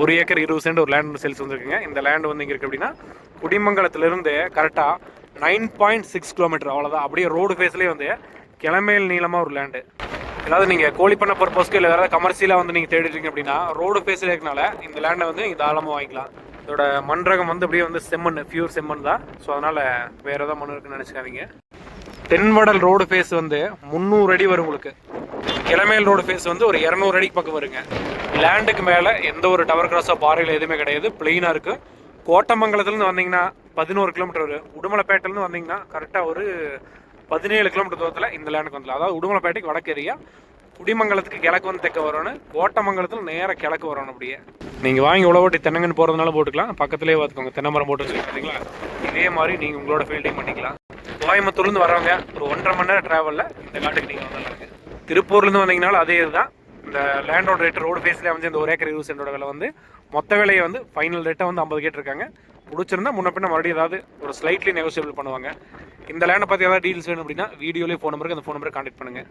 ஒரு ஏக்கர் இருபது சென்ட் ஒரு லேண்ட் சேல்ஸ் வந்துருக்குங்க. இந்த லேண்ட் வந்து இங்கே இருக்குது அப்படின்னா குடிமங்கலத்திலிருந்து கரெக்டாக நைன் பாயிண்ட் சிக்ஸ் கிலோமீட்டர் அவ்வளோதான் அப்படியே ரோடு ஃபேஸ்லேயே வந்து கிளமையில் நீளமாக ஒரு லேண்டு அதாவது நீங்கள் கோழி பண்ண பர்பஸ்க்கு இல்லை வேறு கமர்ஷியலாக வந்து நீங்கள் தேடிட்டீங்க அப்படின்னா ரோடு ஃபேஸில் இருக்கனால இந்த லேண்டை வந்து நீங்கள் தாராளமாக வாங்கிக்கலாம். இதோட மண்ரகம் வந்து அப்படியே வந்து செம்மண் பியூர் செம்மண் தான். ஸோ அதனால் வேறு ஏதாவது மண் இருக்குன்னு நினச்சிக்காதீங்க. தென்வடல் ரோடு ஃபேஸ் வந்து முந்நூறு அடி வரும் உங்களுக்கு. கிளமேல் ரோடு ஃபேஸ் வந்து ஒரு இரநூறு அடிக்கு பக்கம் வருங்க. லேண்டுக்கு மேலே எந்த ஒரு டவர் கிராஸோ பாறையில் எதுவுமே கிடையாது. பிளெயினாக இருக்குது கோட்டமங்கலத்துலேருந்து வந்தீங்கன்னா பதினோரு கிலோமீட்டர் வரும் உடுமலைப்பேட்டையிலேருந்து வந்தீங்கன்னா கரெக்டாக ஒரு பதினேழு கிலோமீட்டர் தூரத்தில் இந்த லேண்டுக்கு வந்துடலாம். அதாவது உடுமலைப்பேட்டைக்கு வடக்கு ஏரியா குடிமங்கலத்துக்கு கிழக்கு வந்து தெற்க வரணும் கோட்டமங்கலத்தில் நேராக கிழக்கு வரணும் அப்படியே. நீங்கள் வாங்கி உழவோட்டி தென்னங்கன்னு போகிறதுனால போட்டுக்கலாம். பக்கத்துலேயே பார்த்துக்கோங்க தென்னமரம் போட்டு வச்சுருக்கீங்களா இதே மாதிரி நீங்கள் உங்களோட ஃபீல்டிங் பண்ணிக்கலாம். கோயம்புத்தூர்லேருந்து வரவங்க ஒரு ஒன்றரை மணி நேரம் ட்ராவலில் இந்த காட்டுக்கு நீங்கள் வந்துடலாங்க திருப்பூர்லேருந்து வந்தீங்கனாலும் அதே இதுதான். இந்த லேண்டோட ரேட்டு ரோடு ஃபேஸ்லேயே வந்து இந்த ஒரு ஏக்கர் இருபது சென்டோட விலை வந்து மொத்த விலையை வந்து ஃபைனல் ரேட்டை வந்து ஐம்பது கேட்டிருக்காங்க. பிடிச்சிருந்தா முன்ன பின்ன மறுபடியும் ஏதாவது ஒரு ஸ்லைட்லி நெகோசியபிள் பண்ணுவாங்க. இந்த லேண்டை பற்றி ஏதாவது டீல்ஸ் வேணும் அப்படின்னா வீடியோலேயே ஃபோன் நம்பருக்கு அந்த ஃபோன் நம்பருக்கு கான்டெக்ட் பண்ணுங்கள்